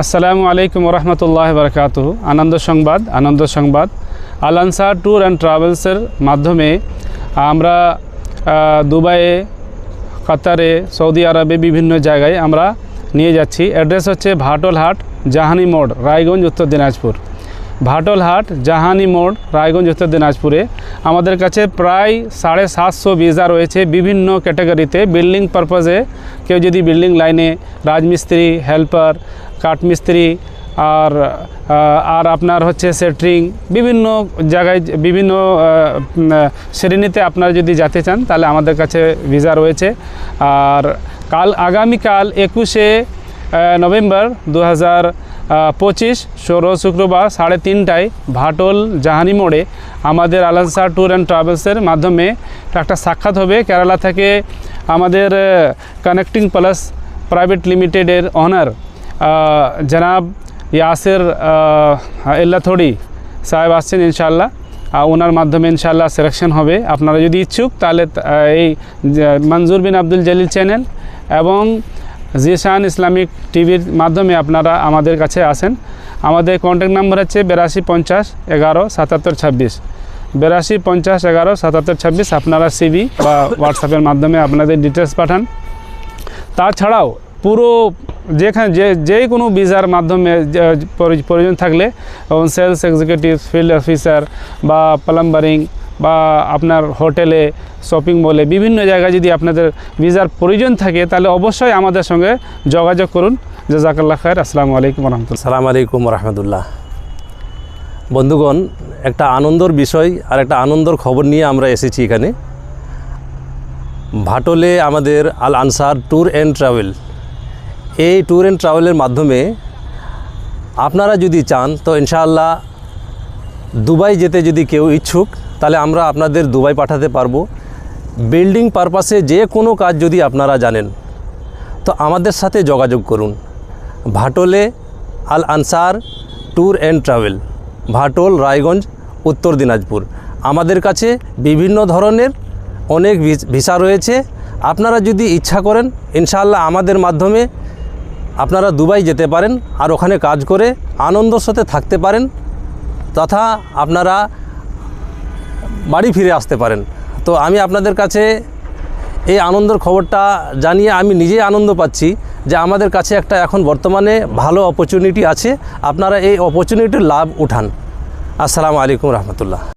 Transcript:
আসসালামু আলাইকুম রহমতুল্লাহ বরকাত আনন্দ সংবাদ আনন্দ সংবাদ আল আনসার ট্যুর অ্যান্ড ট্রাভেলসের মাধ্যমে আমরা দুবাইয়ে, কাতারে, সৌদি আরবে বিভিন্ন জায়গায় আমরা নিয়ে যাচ্ছি। অ্যাড্রেস হচ্ছে ভাটলহাট জাহানি মোড়, রায়গঞ্জ, উত্তর দিনাজপুর। ভাটলহাট জাহানি মোড়, রায়গঞ্জ, উত্তর দিনাজপুরে। আমাদের কাছে প্রায় সাড়ে সাতশো ভিসা রয়েছে বিভিন্ন ক্যাটাগরিতে। বিল্ডিং পারপাজে কেউ যদি বিল্ডিং লাইনে রাজমিস্ত্রি হেল্পার কাঠমিস্ত্রি আর আর আপনার হচ্ছে সেটরিং, বিভিন্ন জায়গায় বিভিন্ন শ্রেণীতে আপনারা যদি যেতে চান, তাহলে আমাদের কাছে ভিসা রয়েছে। আর কাল, আগামীকাল একুশে নভেম্বর দু হাজার পঁচিশ, ষোলো শুক্রবার সাড়ে তিনটায় ভাটল জাহানি মোড়ে আমাদের আলানসার ট্যুর অ্যান্ড ট্রাভেলসের মাধ্যমে একটা সাক্ষাৎ হবে। কেরালা থেকে আমাদের কানেক্টিং প্লাস প্রাইভেট লিমিটেডের অনার জনাব ইয়াসের এল্লাথড়ি সাহেব আসছেন ইনশাল্লাহ ওনার মাধ্যমে ইনশাল্লাহ সিলেকশন হবে। আপনারা যদি ইচ্ছুক, তাহলে এই যে মনজুর বিন আব্দুল জলিল চ্যানেল এবং জিশান ইসলামিক টিভির মাধ্যমে আপনারা আমাদের কাছে আসেন। আমাদের কন্ট্যাক্ট নাম্বার হচ্ছে বিরাশি পঞ্চাশ এগারো সাতাত্তর ছাব্বিশ। বিরাশি পঞ্চাশ এগারো সাতাত্তর ছাব্বিশ আপনারা সিবি বা হোয়াটসঅ্যাপের মাধ্যমে আপনাদের ডিটেলস পাঠান। তাছাড়াও পুরো যেখানে যে যে কোনো ভিসার মাধ্যমে প্রয়োজন থাকলে সেলস এক্সিকিউটিভ ফিল্ড অফিসার বা প্লাম্বারিং বা আপনার হোটেলে শপিং মলে বিভিন্ন জায়গায় যদি আপনাদের ভিসার প্রয়োজন থাকে, তাহলে অবশ্যই আমাদের সঙ্গে যোগাযোগ করুন। জাজাকাল্লাহ খায়ের আসসালামু আলাইকুম রহমতুল্লাহ। সালাম আলাইকুম রহমতুল্লাহ। বন্ধুগণ, একটা আনন্দর বিষয় আর একটা আনন্দর খবর নিয়ে আমরা এসেছি এখানে। ভাটলে আমাদের Al Ansar tour and travel. এই ট্যুর অ্যান্ড ট্রাভেলের মাধ্যমে আপনারা যদি চান, তো ইনশাআল্লাহ দুবাই যেতে যদি কেউ ইচ্ছুক, তাহলে আমরা আপনাদের দুবাই পাঠাতে পারব। বিল্ডিং পারপাসে যে কোনো কাজ যদি আপনারা জানেন, তো আমাদের সাথে যোগাযোগ করুন। ভাটলে Al Ansar tour and travel Bhatol, Raiganj, Uttar Dinajpur. আমাদের কাছে বিভিন্ন ধরনের অনেক ভিস- রয়েছে। আপনারা যদি ইচ্ছা করেন, ইনশাআল্লাহ আমাদের মাধ্যমে আপনারা দুবাই যেতে পারেন আর ওখানে কাজ করে আনন্দর সাথে থাকতে পারেন, তথা আপনারা বাড়ি ফিরে আসতে পারেন। তো আমি আপনাদের কাছে এই আনন্দের খবরটা জানিয়ে আমি নিজেই আনন্দ পাচ্ছি যে আমাদের কাছে একটা এখন বর্তমানে ভালো অপরচুনিটি আছে। আপনারা এই অপরচুনিটির লাভ উঠান। আসসালামু আলাইকুম রহমতুল্লাহ।